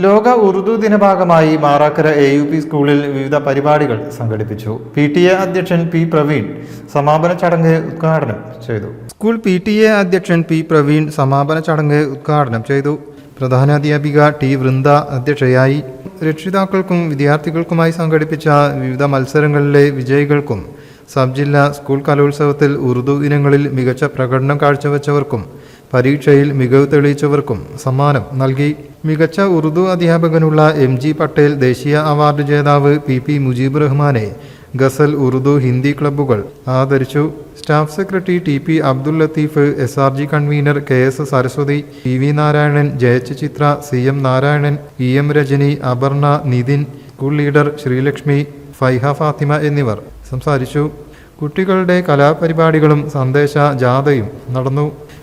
ലോക ഉറുദു ദിനഭാഗമായി Marakkara A U P സ്കൂളിൽ വിവിധ പരിപാടികൾ സംഘടിപ്പിച്ചു. പി ടി എ അധ്യക്ഷൻ പി പ്രവീൺ സമാപന ചടങ്ങ് ഉദ്ഘാടനം ചെയ്തു. സ്കൂൾ പി ടി എ അധ്യക്ഷൻ പി പ്രവീൺ സമാപന ചടങ്ങ് ഉദ്ഘാടനം ചെയ്തു. പ്രധാനാധ്യാപിക ടി വൃന്ദ അധ്യക്ഷയായി. രക്ഷിതാക്കൾക്കും വിദ്യാർത്ഥികൾക്കുമായി സംഘടിപ്പിച്ച വിവിധ മത്സരങ്ങളിലെ വിജയികൾക്കും സബ് ജില്ലാ സ്കൂൾ കലോത്സവത്തിൽ ഉറുദു ഇനങ്ങളിൽ മികച്ച പ്രകടനം കാഴ്ചവെച്ചവർക്കും പരീക്ഷയിൽ മികവ് തെളിയിച്ചവർക്കും സമ്മാനം നൽകി. മികച്ച ഉറുദു അധ്യാപകനുള്ള എം ജി പട്ടേൽ ദേശീയ അവാർഡ് ജേതാവ് പി പി മുജീബ് റഹ്മാനെ ഗസൽ ഉറുദു ഹിന്ദി ക്ലബ്ബുകൾ ആദരിച്ചു. Staff secretary T P Abdul Latheef S R G convener K S Saraswathi P V Narayanan ജയച്ച് Chithra C M Narayanan E M Rajani Aparna Nithin school leader Sreelakshmi Faiha Fathima എന്നിവർ സംസാരിച്ചു. കുട്ടികളുടെ കലാപരിപാടികളും സന്ദേശ ജാഥയും നടന്നു.